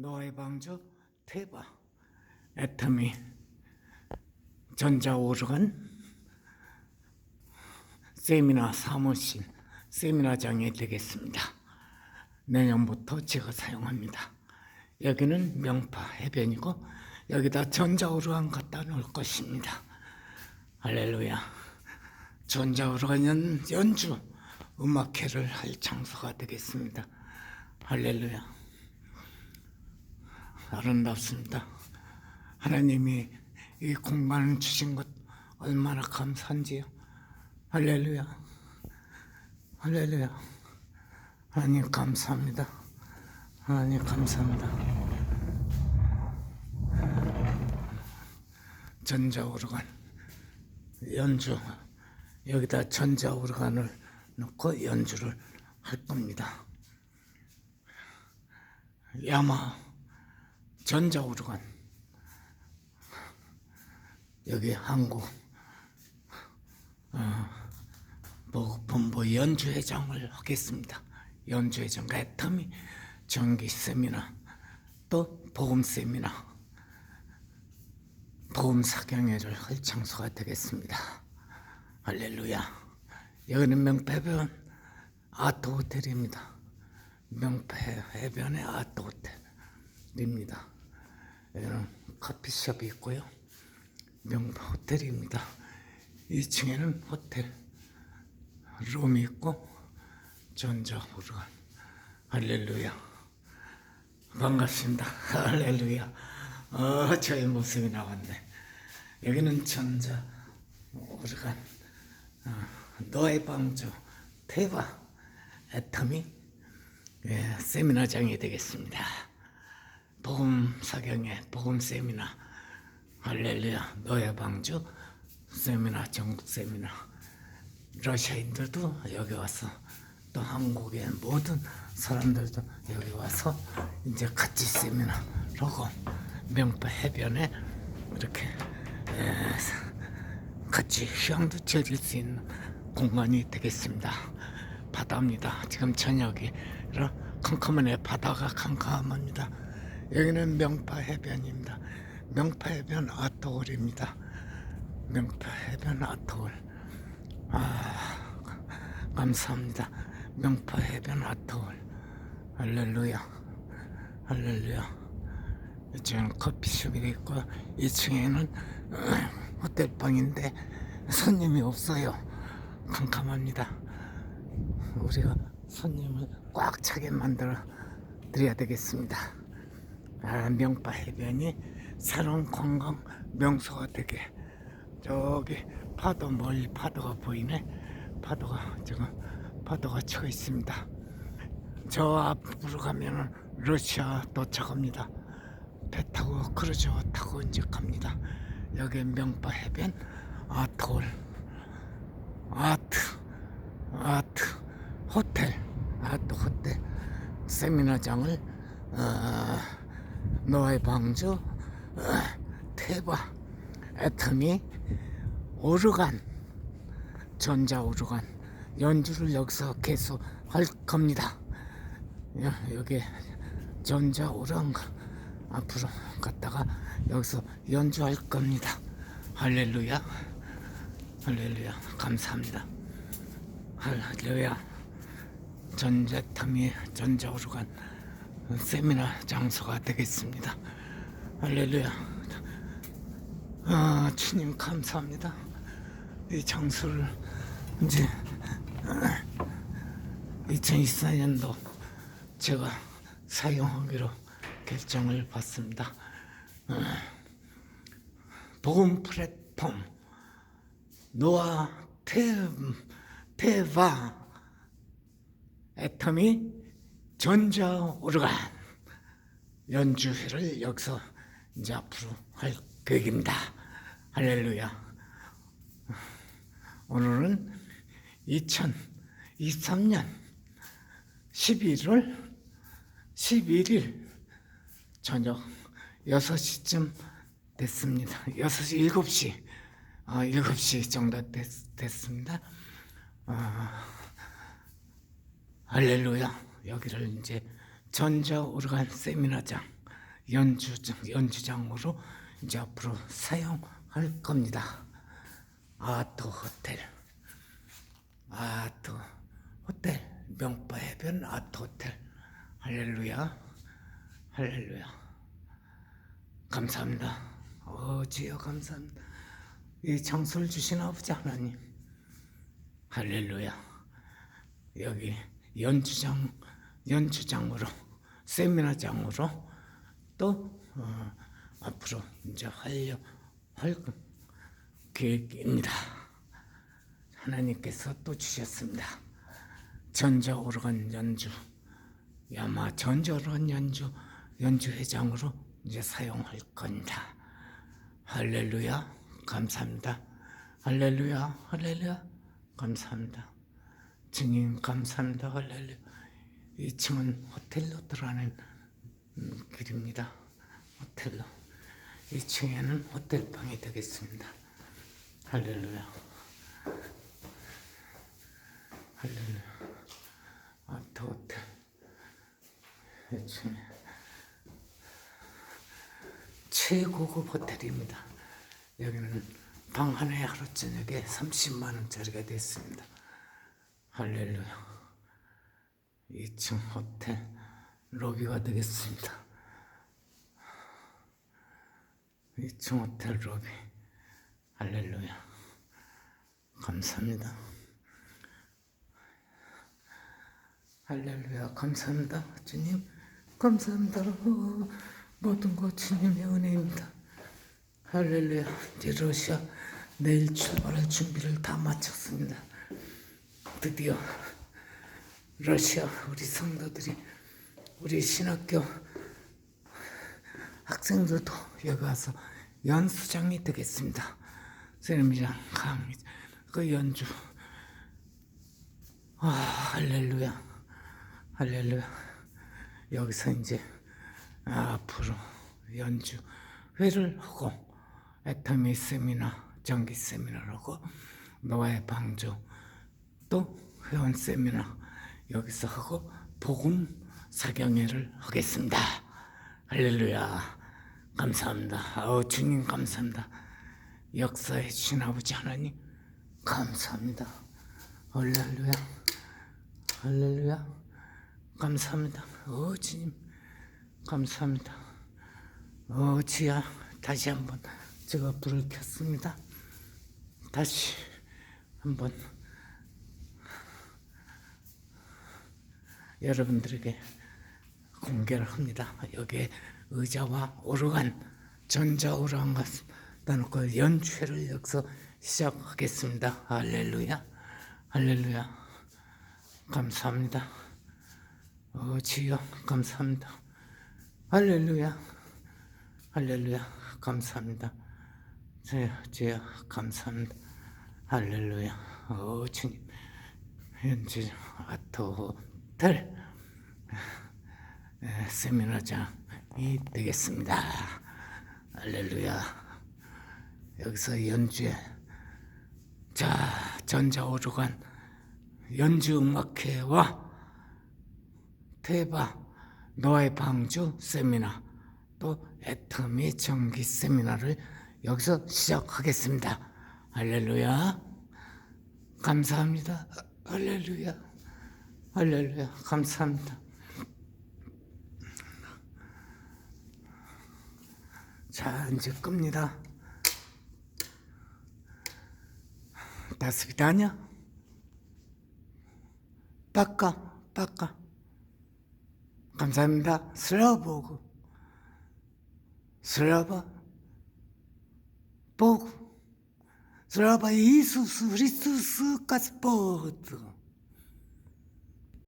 노아의 방주 테바 애터미 전자오르간 세미나 사무실 세미나장이 되겠습니다. 내년부터 제가 사용합니다. 여기는 명파 해변이고 여기다 전자오르간 갖다 놓을 것입니다. 할렐루야. 전자오르간 연, 연주 음악회를 할 장소가 되겠습니다. 할렐루야. 아름답습니다. 하나님이 이 공간을 주신 것 얼마나 감사한지요. 할렐루야. 할렐루야. 하나님 감사합니다. 하나님 감사합니다. 전자오르간 연주 여기다 전자오르간을 넣고 연주를 할 겁니다. 야마 전자오르간 여기 한국 어, 보건본부 연주회장을 하겠습니다. 연주회장 애터미 정기 세미나 또 보험 세미나 보험 사경회를 할 장소가 되겠습니다. 할렐루야. 여기는 명패변 아트 호텔입니다. 명패 해변의 아트 호텔입니다. 여기는 커피숍이 있고요. 명패 호텔입니다. 2층에는 호텔 룸이 있고 전자호르간 할렐루야. 반갑습니다. 할렐루야. 어, 저의 모습이 나왔네. 여기는 전자 오르간 어, 너의 방주 대바 애터미 예, 세미나장이 되겠습니다. 복음 사경의 복음 세미나 할렐루야 너의 방주 세미나 전국 세미나 러시아인들도 여기 와서 또 한국의 모든 사람들도 여기 와서 이제 같이 세미나하고 명파 해변에 이렇게 에, 같이 휴양도 즐길 수 있는 공간이 되겠습니다. 바다입니다. 지금 저녁이라 캄캄하네. 바다가 캄캄합니다. 여기는 명파 해변입니다. 명파 해변 아트홀입니다. 명파 해변 아트홀. 아, 감사합니다. 명파 해변 아트홀. 할렐루야. 할렐루야. 이쪽은 커피숍이 있고 2층에는 호텔방인데 손님이 없어요. 캄캄합니다. 우리가 손님을 꽉 차게 만들어 드려야 되겠습니다. 아, 명파 해변이 새로운 관광 명소가 되게 저기 파도 멀리 파도가 보이네. 파도가 지금 파도가 쳐 있습니다. 저 앞으로 가면은 러시아 도착합니다. 배 타고 크루즈 타고 이제 갑니다. 여기 명파 해변 아트홀 아트 아트 호텔 아트 호텔 세미나장을 어, 노아의 방주 어, 테바 애터미 오르간 전자 오르간 연주를 여기서 계속 할 겁니다. 여- 여기 전자 오르간 앞으로 갔다가 여기서 연주할 겁니다. 할렐루야. 할렐루야. 감사합니다. 할렐루야. 전자탐이 전자 오르간 세미나 장소가 되겠습니다. 할렐루야. 아, 주님 감사합니다. 이 장소를 이제 2024년도 제가 사용하기로 결정을 받습니다. 어, 복음 플랫폼 노아 테, 테바 애터미 전자 오르간 연주회를 여기서 이제 앞으로 할 계획입니다. 할렐루야. 오늘은 2023년 11월 11일 저녁 6시쯤 됐습니다. 6시, 7시, 어, 7시 정도 됐, 됐습니다. 어, 할렐루야. 여기를 이제 전자 오르간 세미나장 연주장 연주장으로 이제 앞으로 사용할 겁니다. 아트 호텔, 아트 호텔 명바 해변 아트 호텔 할렐루야, 할렐루야. 감사합니다. 어, 주여 감사합니다. 이 장소를 주신 아버지 하나님, 할렐루야. 여기 연주장 연주장으로 세미나장으로 또 어, 앞으로 이제 하려 할 계획입니다. 하나님께서 또 주셨습니다. 전자 오르간 연주 야마 전자 오르간 연주 연주 회장으로 이제 사용할 겁니다. 할렐루야 감사합니다. 할렐루야 할렐루야 감사합니다. 증인 감사합니다. 할렐루야. 2층은 호텔로 들어가는 음, 길입니다. 호텔로. 2층에는 호텔방이 되겠습니다. 할렐루야. 할렐루야. 아트 호텔. 2층에 최고급 호텔입니다. 여기는 방 하나에 하루 저녁에 30만 원짜리가 됐습니다. 할렐루야. 2층 호텔 로비가 되겠습니다. 2층 호텔 로비. 할렐루야. 감사합니다. 할렐루야. 감사합니다. 주님. 감사합니다. 어, 모든 것 주님의 은혜입니다. 할렐루야. 러시아 내일 출발할 준비를 다 마쳤습니다. 드디어 러시아 우리 성도들이 우리 신학교 학생들도 여기 와서 연수장이 되겠습니다. 선생님이랑 그 연주. 아 할렐루야. 할렐루야. 여기서 이제 앞으로 연주 회를 하고 애터미 세미나 정기 세미나를 하고 노아의 방조 또 회원 세미나 여기서 하고 복음 사경회를 하겠습니다. 할렐루야. 감사합니다. 아우 주님 감사합니다. 역사해 주신 아버지 하나님 감사합니다. 할렐루야. 할렐루야. 감사합니다. 어 주님 감사합니다. 어 주야 다시 한번 제가 불을 켰습니다. 다시 한번 여러분들에게 공개를 합니다. 여기에 의자와 오르간, 전자 오르간 것다 놓고 연주회를 여기서 시작하겠습니다. 할렐루야, 할렐루야, 감사합니다. 어, 주여, 감사합니다. 할렐루야, 할렐루야, 감사합니다. 주여, 주여, 감사합니다. 할렐루야, 어, 주님. 현재 아토 텔 에, 세미나장이 되겠습니다. 할렐루야. 여기서 연주에 자 전자오르간 연주음악회와 테바 노아의 방주 세미나 또 애터미 정기 세미나를 여기서 시작하겠습니다. 할렐루야. 감사합니다. 할렐루야. 할렐루야. 감사합니다. 자, 이제 끕니다. 다스기다 아니야? 닦아, 감사합니다. 슬라보고. 슬라바. 보고. 슬라바 예수 그리스도까지 보고.